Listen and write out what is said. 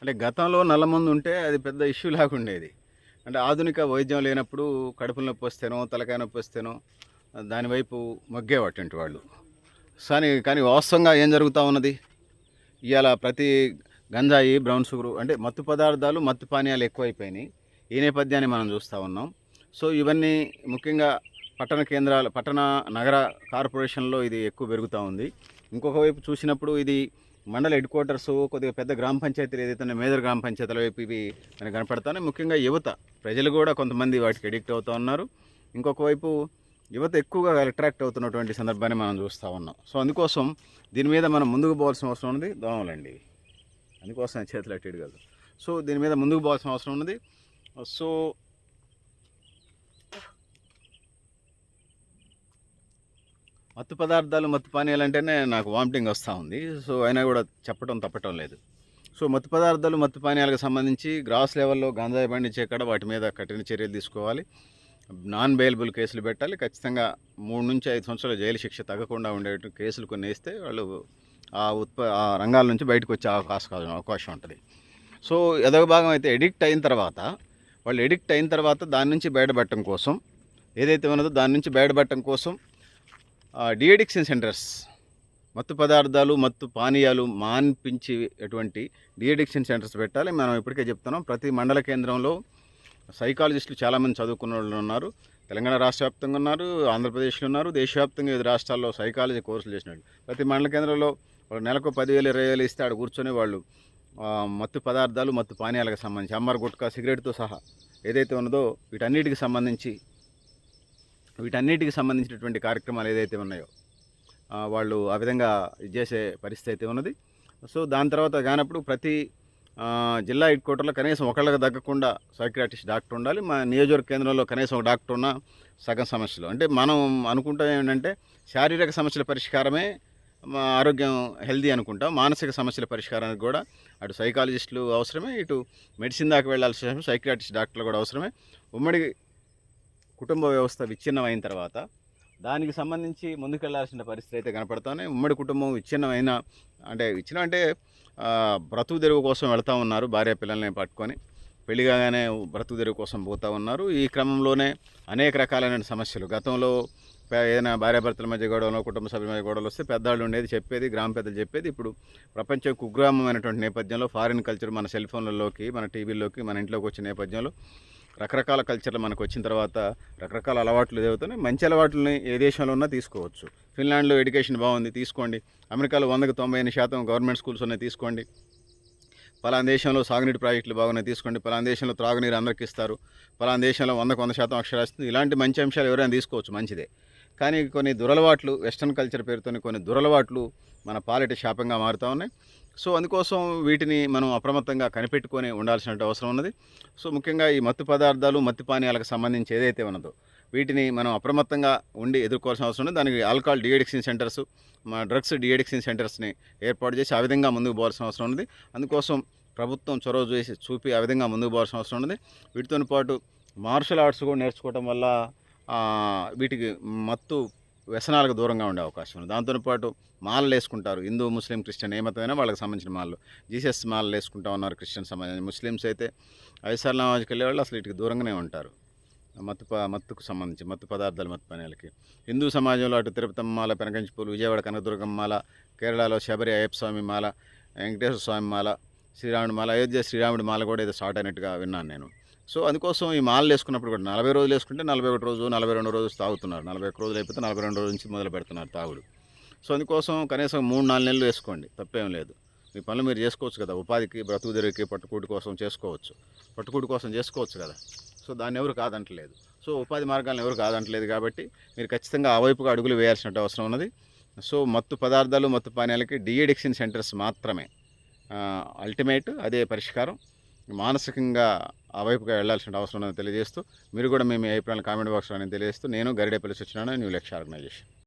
అంటే గతంలో నల్లమందు ఉంటే అది పెద్ద ఇష్యూ లాగా ఉండేది. అంటే ఆధునిక వైద్యం లేనప్పుడు కడుపు నొప్పి వస్తేనో తలకాయ నొప్పి వస్తేనో దానివైపు మొగ్గేవాటంటి వాళ్ళు. కానీ కానీ వాస్తవంగా ఏం జరుగుతూ ఉన్నది? ఇవాళ ప్రతి గంజాయి బ్రౌన్ షుగర్ అంటే మత్తు పదార్థాలు మత్తు పానీయాలు ఎక్కువైపోయినాయి. ఈ నేపథ్యాన్ని మనం చూస్తూ ఉన్నాం. సో ఇవన్నీ ముఖ్యంగా పట్టణ కేంద్రాలు పట్టణ నగర కార్పొరేషన్లో ఇది ఎక్కువ పెరుగుతూ ఉంది. ఇంకొక వైపు చూసినప్పుడు ఇది మండల హెడ్ క్వార్టర్స్ కొద్దిగా పెద్ద గ్రామ పంచాయతీలు ఏదైతే మేజర్ గ్రామ పంచాయతీల వైపు ఇవి మనకు కనపడతాయి ముఖ్యంగా యువత ప్రజలు కూడా కొంతమంది వాటికి అడిక్ట్ అవుతూ ఉన్నారు. ఇంకొక వైపు యువత ఎక్కువగా అట్రాక్ట్ అవుతున్నటువంటి సందర్భాన్ని మనం చూస్తూ ఉన్నాం. సో అందుకోసం దీని మీద మనం ముందుకు పోవాల్సిన అవసరం ఉంది దోమలండి అందుకోసం చేతులు అట్టేడు కాదు. సో దీని మీద ముందుకు పోవాల్సిన అవసరం ఉన్నది. సో మత్తు పదార్థాలు మత్తు పానీయాలు అంటేనే నాకు వామిటింగ్ వస్తూ ఉంది. సో అయినా కూడా చెప్పడం తప్పటం లేదు. సో మత్తు పదార్థాలు మత్తు పానీయాలకు సంబంధించి గ్రాస్ లెవెల్లో గంజాయి పండించే కాడ వాటి మీద కఠిన చర్యలు తీసుకోవాలి. నాన్ బెయిలబుల్ కేసులు పెట్టాలి. ఖచ్చితంగా మూడు నుంచి ఐదు సంవత్సరాల జైలు శిక్ష తగ్గకుండా ఉండే కేసులు కొన్ని వేస్తే వాళ్ళు ఆ ఉత్ప ఆ రంగాల నుంచి బయటకు వచ్చే అవకాశం అవకాశం ఉంటుంది. సో ఎదవ భాగం అయితే ఎడిక్ట్ అయిన తర్వాత వాళ్ళు ఎడిక్ట్ అయిన తర్వాత దాని నుంచి బయటపడటం కోసం ఏదైతే ఉన్నదో దాని నుంచి బయటపడటం కోసం డిఎడిక్షన్ సెంటర్స్ మత్తు పదార్థాలు మత్తు పానీయాలు మాన్పించి ఎటువంటి డిఎడిక్షన్ సెంటర్స్ పెట్టాలి. మనం ఇప్పటికే చెప్తున్నాం ప్రతి మండల కేంద్రంలో సైకాలజిస్టులు చాలామంది చదువుకున్న వాళ్ళు ఉన్నారు తెలంగాణ రాష్ట్ర వ్యాప్తంగా ఉన్నారు ఆంధ్రప్రదేశ్లో ఉన్నారు దేశవ్యాప్తంగా వివిధ రాష్ట్రాల్లో సైకాలజీ కోర్సులు చేసినట్టు ప్రతి మండల కేంద్రంలో వాళ్ళు నెలకు పదివేలు ఇరవై వేలు ఇస్తే ఆడ కూర్చొని వాళ్ళు మత్తు పదార్థాలు మత్తు పానీయాలకు సంబంధించి అమ్మర్ గుట్కా సిగరెట్తో సహా ఏదైతే ఉన్నదో వీటన్నిటికి సంబంధించి వీటన్నిటికి సంబంధించినటువంటి కార్యక్రమాలు ఏదైతే ఉన్నాయో వాళ్ళు ఆ విధంగా ఇది చేసే పరిస్థితి అయితే ఉన్నది. సో దాని తర్వాత కానప్పుడు ప్రతి జిల్లా హెడ్ క్వార్టర్లో కనీసం ఒకళ్ళకి తగ్గకుండా సైక్రాటిస్ట్ డాక్టర్ ఉండాలి. మా నియోజకవర్గ కేంద్రంలో కనీసం ఒక డాక్టర్ ఉన్న సగం సమస్యలు. అంటే మనం అనుకుంటాం ఏంటంటే శారీరక సమస్యల పరిష్కారమే మా ఆరోగ్యం హెల్దీ అనుకుంటాం. మానసిక సమస్యల పరిష్కారానికి కూడా అటు సైకాలజిస్టులు అవసరమే ఇటు మెడిసిన్ దాకా వెళ్ళాల్సిన సైక్రాటిస్ట్ డాక్టర్లు కూడా అవసరమే. ఉమ్మడి కుటుంబ వ్యవస్థ విచ్ఛిన్నం అయిన తర్వాత దానికి సంబంధించి ముందుకెళ్ళాల్సిన పరిస్థితి అయితే కనపడుతూనే ఉమ్మడి కుటుంబం విచ్ఛిన్నమైన అంటే విచ్ఛిన్నం అంటే బ్రతుకు తెరువు కోసం వెళ్తూ ఉన్నారు భార్య పిల్లల్ని పట్టుకొని. పెళ్ళి కాగానే బ్రతుకు తెరువు కోసం పోతూ ఉన్నారు. ఈ క్రమంలోనే అనేక రకాలైన సమస్యలు. గతంలో ఏదైనా భార్యాభర్తల మధ్య గొడవలో కుటుంబ సభ్యుల మధ్య గొడవలు వస్తే పెద్దవాళ్ళు ఉండేది చెప్పేది గ్రామ పెద్దలు చెప్పేది. ఇప్పుడు ప్రపంచం కుగ్రామమైనటువంటి నేపథ్యంలో ఫారిన్ కల్చర్ మన సెల్ ఫోన్లలోకి మన టీవీల్లోకి మన ఇంట్లోకి వచ్చిన నేపథ్యంలో రకరకాల కల్చర్లు మనకు వచ్చిన తర్వాత రకరకాల అలవాట్లు ఎదుగుతున్నాయి మంచి అలవాట్లని ఏ దేశంలో ఉన్నా తీసుకోవచ్చు. ఫిన్లాండ్లో ఎడ్యుకేషన్ బాగుంది తీసుకోండి. అమెరికాలో వందకు తొంభై ఎనిమిది శాతం గవర్నమెంట్ స్కూల్స్ ఉన్నాయి తీసుకోండి. పలానా దేశంలో సాగునీటి ప్రాజెక్టులు బాగున్నాయి తీసుకోండి. పలానా దేశంలో త్రాగునీరు అందరికి ఇస్తారు. పలానా దేశంలో వందకు వంద శాతం అక్షరాస్తుంది ఇలాంటి మంచి అంశాలు ఎవరైనా తీసుకోవచ్చు మంచిదే. కానీ కొన్ని దురలవాట్లు వెస్ట్రన్ కల్చర్ పేరుతోని కొన్ని దురలవాట్లు మన పాలిట శాపంగా మారుతూ ఉన్నాయి. సో అందుకోసం వీటిని మనం అప్రమత్తంగా కనిపెట్టుకొని ఉండాల్సిన అవసరం ఉన్నది. సో ముఖ్యంగా ఈ మత్తు పదార్థాలు మత్తు పానీయాలకు సంబంధించి ఏదైతే ఉన్నదో వీటిని మనం అప్రమత్తంగా ఉండి ఎదుర్కోవాల్సిన అవసరం ఉంది దానికి ఆల్కహాల్ డిఎడిక్షన్ సెంటర్స్ మా డ్రగ్స్ డిఎడిక్షన్ సెంటర్స్ని ఏర్పాటు చేసి ఆ విధంగా ముందుకు పోవాల్సిన అవసరం ఉంది అందుకోసం ప్రభుత్వం చొరవ చేసి చూపి ఆ విధంగా ముందుకు పోవాల్సిన అవసరం ఉంది వీటితో పాటు మార్షల్ ఆర్ట్స్ కూడా నేర్చుకోవడం వల్ల వీటికి మత్తు వ్యసనాలకు దూరంగా ఉండే అవకాశం ఉంది. దాంతోపాటు మాలలు వేసుకుంటారు. హిందూ ముస్లిం క్రిస్టియన్ ఏ వాళ్ళకి సంబంధించిన మాలలు. జీసస్ మాలలు వేసుకుంటా ఉన్నారు క్రిస్టియన్ సంబంధించిన ముస్లిమ్స్ అయితే ఐసార్ నమాజ్కి వెళ్ళే వాళ్ళు అసలు వీటికి దూరంగానే ఉంటారు. మత్తు ప మత్తుకు సంబంధించి మత్తు పదార్థాలు మత్తు పనేలకి. హిందూ సమాజంలో అటు తిరుపతమ్మ మాల పెనకంచిపూలు విజయవాడ కనకదుర్గమ్మ మాల కేరళలో శబరి అయ్యప్ప స్వామి మాల వెంకటేశ్వర స్వామి మాల శ్రీరాముడి మాల అయోధ్య శ్రీరాముడి మాల కూడా ఏదో షార్ట్ అయినట్టుగా విన్నాను నేను. సో అందుకోసం ఈ మాలలు వేసుకున్నప్పుడు కూడా నలభై రోజులు వేసుకుంటే నలభై ఒకటి రోజు నలభై రెండు రోజులు తాగుతున్నారు. నలభై ఒక రోజులు అయిపోతే నలభై రెండు రోజుల నుంచి మొదలు పెడుతున్నారు తాగుడు. సో అందుకోసం కనీసం మూడు నాలుగు నెలలు వేసుకోండి. తప్పేం లేదు. మీ పనులు మీరు చేసుకోవచ్చు కదా. ఉపాధికి బ్రతుకు తెరికి పట్టుకూటి కోసం చేసుకోవచ్చు. పట్టుకూటి కోసం చేసుకోవచ్చు కదా. సో దాన్ని ఎవరు కాదంటలేదు. సో ఉపాధి మార్గాలను ఎవరు కాదంటలేదు కాబట్టి మీరు ఖచ్చితంగా ఆ వైపుగా అడుగులు వేయాల్సిన అవసరం ఉన్నది. సో మత్తు పదార్థాలు మత్తు పానీయాలకి డిఎడిక్షన్ సెంటర్స్ మాత్రమే. అల్టిమేట్ అదే పరిష్కారం. మానసికంగా ఆ వైపుగా వెళ్ళాల్సిన అవసరం ఉందని తెలియజేస్తూ మీరు కూడా మేము మీ అభిప్రాయాలు కామెంట్ బాక్స్లో తెలియజేస్తూ నేను Garidepalli Satyanarayana new lecture organisation.